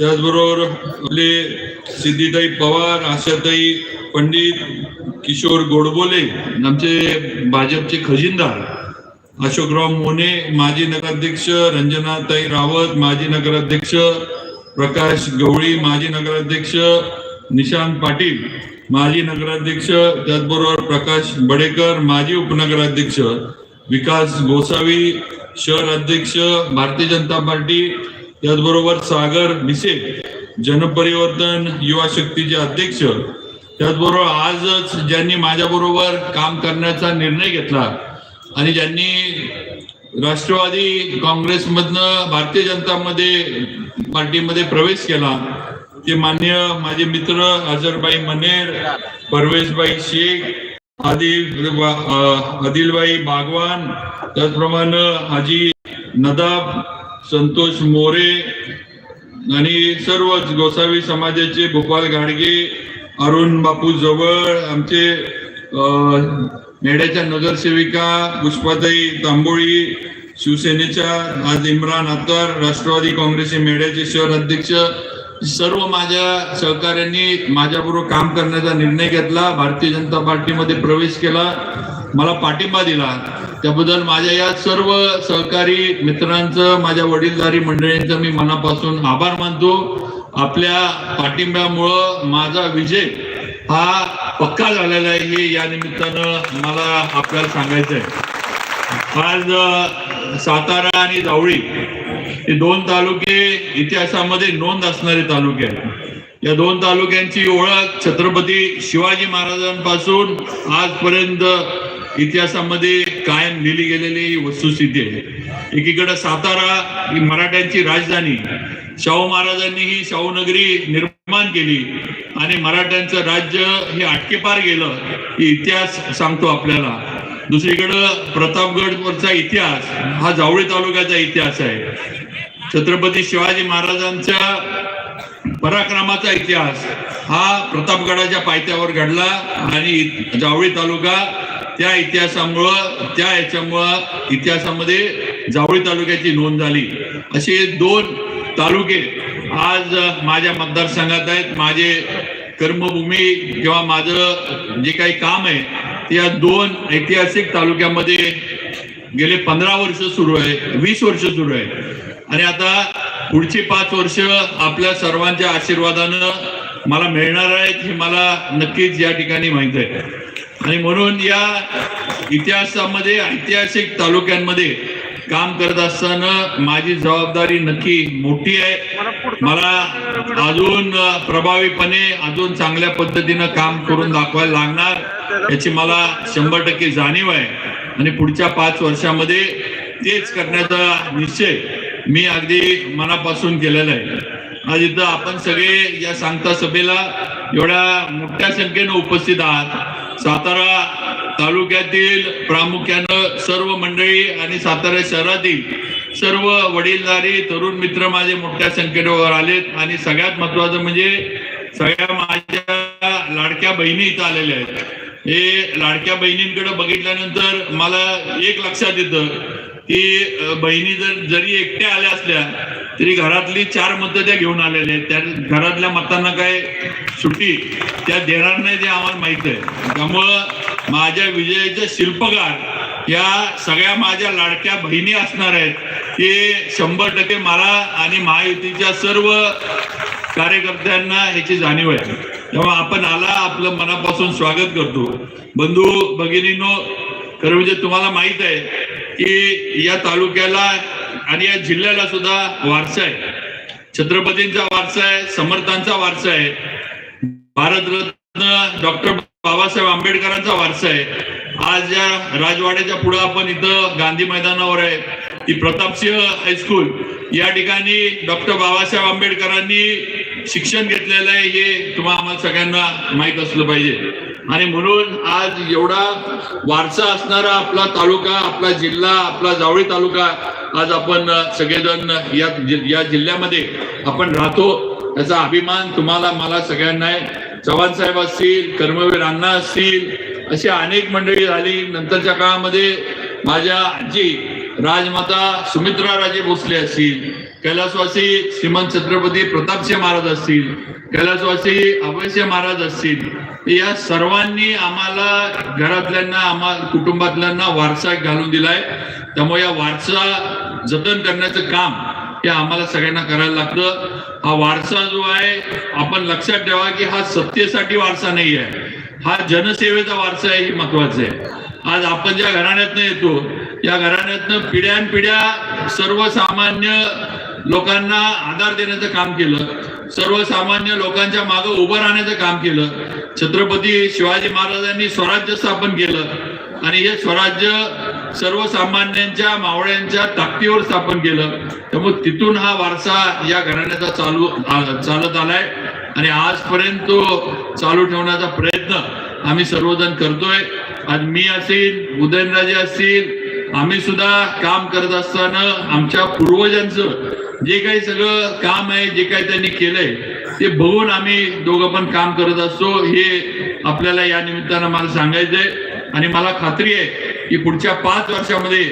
त्याचबरोबर आपले सिद्धिताई पवार आशाताई पंडित किशोर गोडबोले आमचे भाजपचे खजिनदार अशोकराव मोने माजी नगराध्यक्ष रंजनाताई रावत माजी नगराध्यक्ष प्रकाश गवळी माजी नगराध्यक्ष निशांत पाटील माजी नगराध्यक्ष त्याचबरोबर प्रकाश बडेकर माजी उपनगराध्यक्ष विकास गोसावी शहर अध्यक्ष भारतीय जनता पार्टी त्याचबरोबर सागर भिसे जनपरिवर्तन युवा शक्तीचे अध्यक्ष. त्याचबरोबर आजच ज्यांनी माझ्याबरोबर काम करण्याचा निर्णय घेतला आणि ज्यांनी राष्ट्रवादी काँग्रेसमधनं भारतीय जनतामध्ये पार्टीमध्ये प्रवेश केला ते मान्य माझे मित्र अजरबाई मनेर परवेशबाई शेख आदिल आदिलबाई बागवान त्याचप्रमाणे हाजी नदाब संतोष मोरे आणि सर्वच गोसावी समाजाचे गोपाल गाडगे अरुण बापू जवळ आमचे मेढ्याच्या नगरसेविका पुष्पाताई तांबोळी शिवसेनेच्या आज इम्रान अत्तर राष्ट्रवादी काँग्रेसचे मेढ्याचे शहर अध्यक्ष सर्व माझ्या सहकाऱ्यांनी माझ्याबरोबर काम करण्याचा निर्णय घेतला. भारतीय जनता पार्टीमध्ये प्रवेश केला. मला पाठिंबा दिला. त्याबद्दल माझ्या या सर्व सहकारी मित्रांचं माझ्या वडीलधारी मंडळींचं मी मनापासून आभार मानतो. आपल्या पाठिंब्यामुळं माझा विजय हा पक्का झालेला आहे हे या निमित्तानं मला आपल्याला सांगायचं आहे. आज सातारा आणि जावळी हे दोन तालुके इतिहासामध्ये नोंद असणारे तालुके आहेत. या दोन तालुक्यांची ओळख छत्रपती शिवाजी महाराजांपासून आजपर्यंत इतिहासामध्ये कायम लिहिली गेलेली ही वस्तुस्थिती आहे. एकीकडे सातारा ही मराठ्यांची राजधानी शाहू महाराजांनी ही शाहूनगरी निर्माण केली आणि मराठ्यांचं राज्य हे आटकेपार गेलं हे इतिहास सांगतो आपल्याला. दुसरीकडं प्रतापगडवरचा इतिहास हा जावळी तालुक्याचा इतिहास आहे. छत्रपती शिवाजी महाराजांच्या पराक्रमाचा इतिहास हा प्रतापगडाच्या पायथ्यावर घडला आणि जावळी तालुका त्या इतिहासामुळं त्या याच्यामुळं इतिहासामध्ये जावळी तालुक्याची नोंद झाली. असे दोन तालुके आज माझ्या मतदारसंघात आहेत. माझे कर्मभूमी किंवा माझं जे काही काम आहे ते या दोन ऐतिहासिक तालुक्यामध्ये गेले पंधरा वर्ष सुरू आहे वीस वर्ष सुरू आहे. आणि आता पुढची पाच वर्ष आपल्या सर्वांच्या आशीर्वादानं मला मिळणार आहेत हे मला नक्कीच या ठिकाणी माहीत आहे. आणि म्हणून या इतिहासामध्ये ऐतिहासिक तालुक्यांमध्ये काम करत असताना माझी जबाबदारी नक्की मोठी आहे. मला अजून प्रभावीपणे अजून चांगल्या पद्धतीनं काम करून दाखवायला लागणार याची मला शंभर टक्के जाणीव आहे. आणि पुढच्या पाच वर्षामध्ये तेच करण्याचा निश्चय मी अगदी मनापासून केलेला आहे. आज इथं आपण सगळे या सांगता सभेला एवढ्या मोठ्या संख्येनं उपस्थित आहात. सातारा तालुक्यातील प्रामुख्यानं सर्व मंडळी आणि सातारा शहरातील सर्व वडीलधारी तरुण मित्र माझे मोठ्या संख्येवर आलेत. आणि सगळ्यात महत्वाचं म्हणजे सगळ्या माझ्या लाडक्या बहिणी इथं आलेल्या आहेत. हे लाडक्या बहिणींकडे बघितल्यानंतर मला एक लक्षात येतं की बहिणी जर जरी एकट्या आल्या असल्या तरी घरातली चार मतं त्या घेऊन आलेले आहेत. त्या घरातल्या मतांना काय सुट्टी त्या देणार नाही ते आम्हाला माहीत आहे. त्यामुळं माझ्या विजयाचे शिल्पकार या सगळ्या माझ्या लाडक्या बहिणी असणार आहेत ते शंभर टक्के मला आणि महायुतीच्या सर्व कार्यकर्त्यांना ह्याची जाणीव आहे. तेव्हा आपण आला आपलं मनापासून स्वागत करतो. बंधू भगिनीनो खरं म्हणजे तुम्हाला माहीत आहे की या तालुक्याला आणि या जिल्ह्याला सुद्धा वारसा आहे. छत्रपतींचा वारसा आहे समर्थांचा वारसा आहे. भारतरत्न डॉक्टर बाबासाहेब आंबेडकरांचा वारसा आहे. आज या राजवाड्याच्या पुढे आपण इथं गांधी मैदानावर आहे. ती प्रतापसिंह हायस्कूल या ठिकाणी डॉक्टर बाबासाहेब आंबेडकरांनी शिक्षण घेतलेलं आहे. हे तुम्हाला आम्हाला सगळ्यांना माहीत असलं पाहिजे. आणि म्हणून आज एवढा वारसा असणारा आपला तालुका आपला जिल्हा आपला जावळी तालुका आज आपण सगळेजण या या जिल्ह्यामध्ये आपण राहतो. याचा अभिमान तुम्हाला मला सगळ्यांना आहे. चव्हाण साहेब असतील कर्मवीर अण्णा असतील अशी अनेक मंडळी झाली. नंतरच्या काळामध्ये माझ्या आजी राजमाता सुमित्रा राजे भोसले असतील कैलासवासी श्रीमंत छत्रपती प्रतापसिंह महाराज असतील कैलासवासी अभयसिंह महाराज असतील या सर्वांनी आम्हाला घरातल्यांना आम्हा कुटुंबातल्यांना वारसा घालून दिलाय. त्यामुळे या वारसा जतन करण्याचं काम हे आम्हाला सगळ्यांना करायला लागतं. हा वारसा जो आहे आपण लक्षात ठेवा की हा सत्तेसाठी वारसा नाही आहे हा जनसेवेचा वारसा आहे हे महत्वाचं आहे. आज आपण ज्या घराण्यातनं येतो या घराण्यातनं पिढ्यानपिढ्या सर्वसामान्य लोकांना आधार देण्याचं काम केलं. सर्वसामान्य लोकांच्या मागे उभं राहण्याचं काम केलं. छत्रपती शिवाजी महाराजांनी स्वराज्य स्थापन केलं. आणि हे स्वराज्य सर्वसामान्यांच्या मावळ्यांच्या ताकदीवर स्थापन केलं. त्यामुळे तिथून हा वारसा या घराण्याचा चालू चालत आलाय. आणि आजपर्यंत तो चालू ठेवण्याचा प्रयत्न आम्ही सर्वजण करतोय. आज मी असेल उदयनराजे असतील आम्ही सुद्धा काम करत असताना आमच्या पूर्वजांचं जे काही सगळं काम आहे जे काही त्यांनी केलंय ते बघून आम्ही दोघं पण काम करत असतो. हे आपल्याला या निमित्तानं मला सांगायचंय. आणि मला खात्री आहे की पुढच्या पाच वर्षामध्ये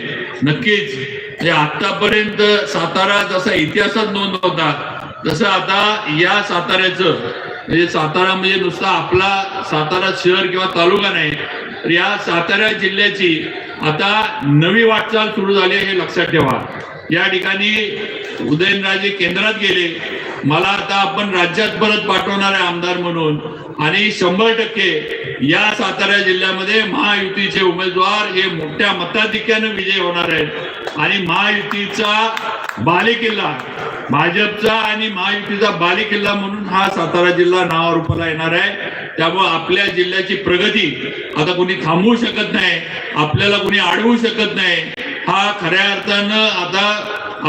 नक्कीच म्हणजे आतापर्यंत सातारा जसा इतिहासात नोंद होता तसं आता या साताऱ्याचं म्हणजे सातारा म्हणजे नुसता आपला सातारा शहर किंवा तालुका नाही तर या सातारा जिल्ह्याची आता नवी वाटचाल सुरू झाली आहे हे लक्षात ठेवा. या ठिकाणी उदयनराजे केंद्रात गेले. मला आता आपण राज्यात परत पाठवणार आहे आमदार म्हणून आणि शंभर टक्के या सातारा जिल्ह्यामध्ये महायुतीचे उमेदवार हे मोठ्या मताधिक्याने विजय होणार आहेत. आणि महायुतीचा बालेकिल्ला भाजपचा आणि महायुतीचा बालेकिल्ला म्हणून हा सातारा जिल्हा नावारूपाला येणार आहे. त्यामुळे आपल्या जिल्ह्याची प्रगती आता कोणी थांबवू शकत नाही आपल्याला कोणी अडवू शकत नाही. हा खऱ्या अर्थानं आता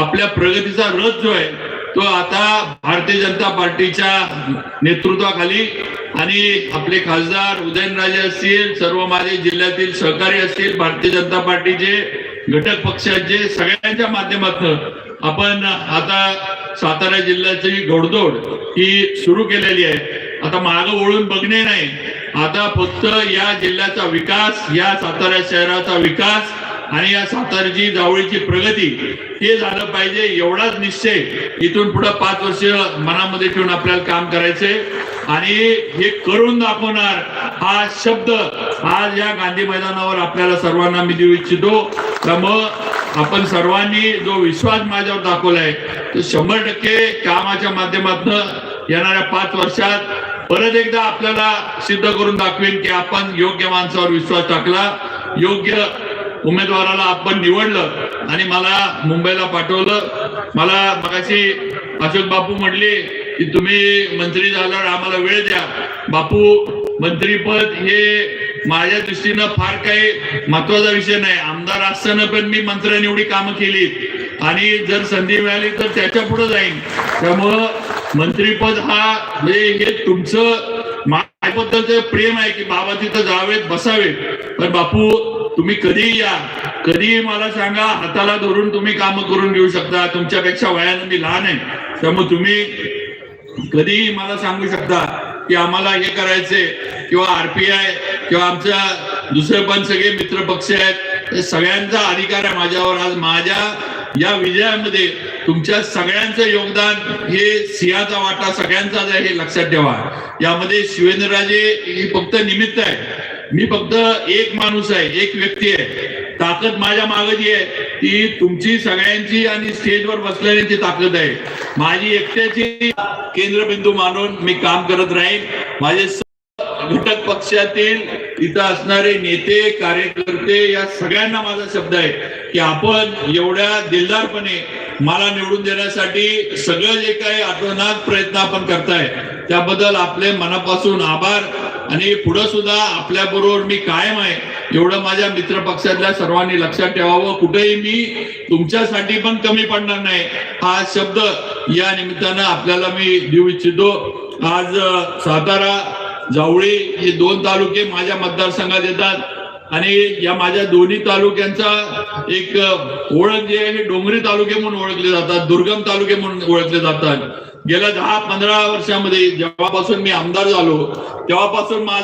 आपल्या प्रगतीचा रथ जो आहे तो आता भारतीय जनता पार्टीच्या नेतृत्वाखाली आणि आपले खासदार उदयनराजे असतील सर्व माझे जिल्ह्यातील सहकारी असतील भारतीय जनता पार्टीचे घटक पक्षाचे सगळ्यांच्या माध्यमातून आपण आता सातारा जिल्ह्याची घोडदौड ही सुरू केलेली आहे. आता माग वळून बघणे नाही. आता फक्त या जिल्ह्याचा विकास या सातारा शहराचा विकास आणि या सातारची जावळीची प्रगती हे झालं पाहिजे एवढाच निश्चय. इथून पुढे पाच वर्ष मनामध्ये ठेवून आपल्याला काम करायचे आणि हे करून दाखवणार हा शब्द आज या गांधी मैदानावर आपल्याला सर्वांना मी देऊ इच्छितो. त्यामुळं आपण सर्वांनी जो विश्वास माझ्यावर दाखवलाय तो शंभर टक्के कामाच्या माध्यमातून येणाऱ्या पाच वर्षात परत एकदा आपल्याला सिद्ध करून दाखवेन की आपण योग्य माणसावर विश्वास टाकला योग्य उमेदवाराला आपण निवडलं आणि मला मुंबईला पाठवलं. मला मगाशी अशोक बापू म्हटले की तुम्ही मंत्री झाल्यावर आम्हाला वेळ द्या. बापू मंत्रीपद हे माझ्या दृष्टीनं फार काही महत्त्वाचा विषय नाही. आमदार असताना पण मी मंत्र्यांनी एवढी कामं केली आणि जर संधी मिळाली तर त्याच्या पुढे जाईन. त्यामुळं मंत्रीपद हा म्हणजे हे तुमचं माझ्याबद्दलचं प्रेम आहे की बाबा तिथं जावेत बसावेत. पण बापू तुम्ही कधीही या. कधीही मला सांगा हाताला धरून तुम्ही काम करून घेऊ शकता. तुमच्यापेक्षा वयानं मी लहान आहे. त्यामुळे तुम्ही कधीही मला सांगू शकता की आम्हाला हे करायचे किंवा आरपीआय किंवा आमच्या दुसरे पण सगळे मित्र पक्ष आहेत. सगळ्यांचा अधिकार आहे माझ्यावर. आज माझ्या या विजयामध्ये तुमच्या सगळ्यांचं योगदान हे सिंहाचा वाटा सगळ्यांचाच आहे हे लक्षात ठेवा. यामध्ये शिवेंद्रराजे ही फक्त निमित्त आहे. मी फक्त एक माणूस आहे एक व्यक्ती आहे. ताकद माझ्या मागे जी आहे ती तुमची सगळ्यांची आणि स्टेजवर बसलेल्यांची ताकद आहे. माझी एकट्याची केंद्रबिंदू मानून मी काम करत राहीन. माझे घटक पक्षातील इथं असणारे नेते कार्यकर्ते या सगळ्यांना माझा शब्द आहे की आपण एवढ्या दिलदारपणे मला निवडून देण्यासाठी सगळं जे काही आठवणात प्रयत्न आपण करताय त्याबद्दल आपले मनापासून आभार. आणि पुढे सुद्धा आपल्या बरोबर मी कायम आहे एवढं माझ्या मित्र पक्षातल्या सर्वांनी लक्षात ठेवावं. कुठेही मी तुमच्यासाठी पण कमी पडणार नाही. हा शब्द या निमित्तानं आपल्याला मी देऊ इच्छितो. आज सातारा जावळी हे दोन तालुके माझ्या मतदारसंघात येतात. आणि या माझ्या दोन्ही तालुक्यांचा एक ओळख जे आहे हे डोंगरी तालुके म्हणून ओळखले जातात दुर्गम तालुके म्हणून ओळखले जातात. गेल्या दहा पंधरा वर्षामध्ये जेव्हापासून मी आमदार झालो तेव्हापासून माझा